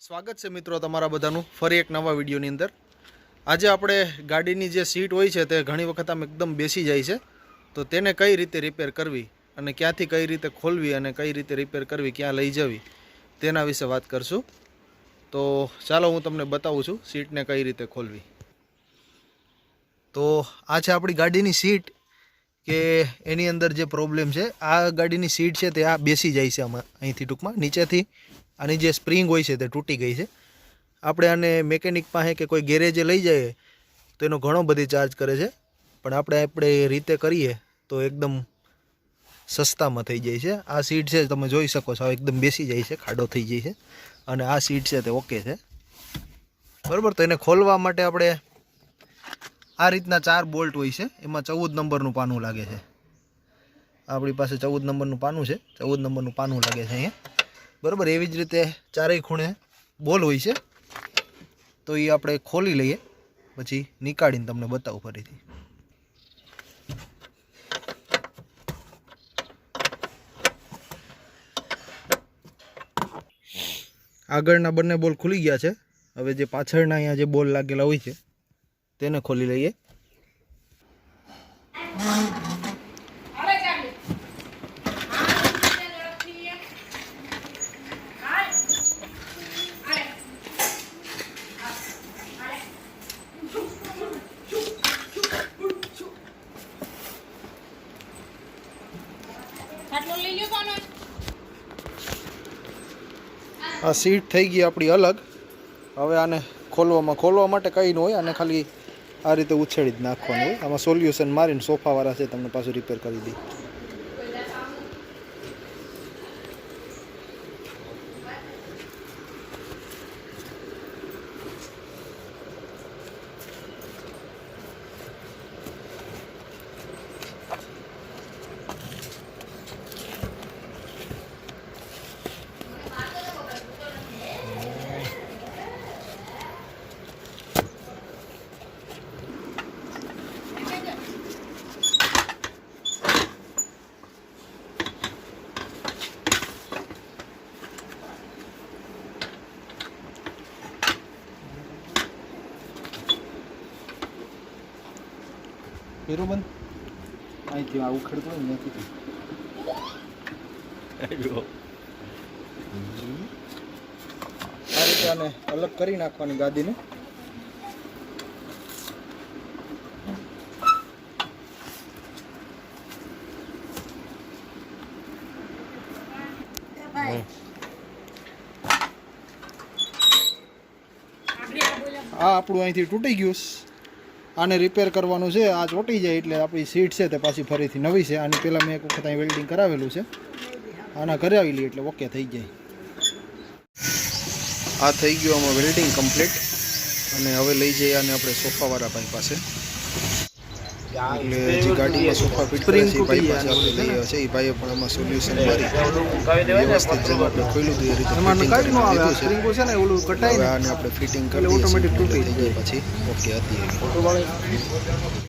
સ્વાગત છે મિત્રો તમારા બધાનું ફરી એક નવા વિડીયોની અંદર. આજે આપણે ગાડીની જે સીટ હોય છે તે ઘણી વખત આમ એકદમ બેસી જાય છે. તો તેને કઈ રીતે રિપેર કરવી અને ક્યાંથી કઈ રીતે ખોલવી અને કઈ રીતે રિપેર કરવી, ક્યાં લઈ જવી, તેના વિશે વાત કરશું. તો ચાલો હું તમને બતાવું છું સીટને કઈ રીતે ખોલવી. તો આ છે આપણી ગાડીની સીટ કે એની અંદર જે પ્રોબ્લેમ છે, આ ગાડીની સીટ છે તે આ બેસી જાય છે આમાં અહીંથી ટૂંકમાં નીચેથી. આની જે સ્પ્રિંગ હોય છે તે તૂટી ગઈ છે. આપણે આને મેકેનિક પાસે કે કોઈ ગેરેજે લઈ જઈએ, તો એનો ઘણો બધી ચાર્જ કરે છે. પણ આપણે આપણે રીતે કરીએ તો એકદમ સસ્તામાં થઈ જાય છે. આ સીટ છે, તમે જોઈ શકો છો એકદમ બેસી જાય છે, ખાડો થઈ જાય છે. અને આ સીટ છે તે ઓકે છે. બરાબર, તો એને ખોલવા માટે આપણે આ રીતના ચાર બોલ્ટ હોય છે. એમાં ચૌદ નંબરનું પાનું લાગે છે. આપણી પાસે ચૌદ નંબરનું પાનું છે. ચૌદ નંબરનું પાનું લાગે છે અહીંયા. બરાબર, એવી જ રીતે ચારેય ખૂણે બોલ હોય છે. તો એ આપણે ખોલી લઈએ, પછી નીકાળીને તમને બતાવું ફરીથી. આગળના બંને બોલ ખુલી ગયા છે. હવે જે પાછળના અહીંયા જે બોલ લાગેલા હોય છે, તેને ખોલી લઈએ. આ સીટ થઈ ગઈ આપણી અલગ. હવે આને ખોલવામાં, ખોલવા માટે કંઈ ન હોય અને ખાલી આ રીતે ઉછેડી જ નાખવાનું હોય. આમાં સોલ્યુશન મારીને સોફાવાળા છે, તમને પાછું રિપેર કરી દે બંધ. અહીંથી આ ઉખેડતો હોય ને ત્યાંથી આ રીતે આને અલગ કરી નાખવાની ગાદીને. આ આપણું અહીંથી તૂટી ગયું. છે. આને રિપેર કરવાનું છે, આ ચોટી જાય એટલે આપણી સીટ છે તે પાછી ફરીથી નવી છે. આની પહેલાં મેં એક વખત અહીં વેલ્ડિંગ કરાવેલું છે. આના કરાવી લઈએ એટલે ઓકે થઈ જાય. આ થઈ ગયું આમાં વેલ્ડિંગ કમ્પ્લીટ અને હવે લઈ જઈએ આને આપણે સોફાવાળા ભાઈ પાસે. એટલે જે ગાડીમાં સોફા ફિટ કરે છે એ ભાઈ પાસે આપણે લઈ આવ્યા છે એ ભાઈએ પણ આમાં સોલ્યુશન મારી વ્યવસ્થિત જેમ આપણે ખોલ્યું હતું એ રીતે લીધું છે. છે ને ઓલું હવે આને આપણે ફિટિંગ કરી ઓટોમેટિક તૂટી જાય. પછી ઓકે હતી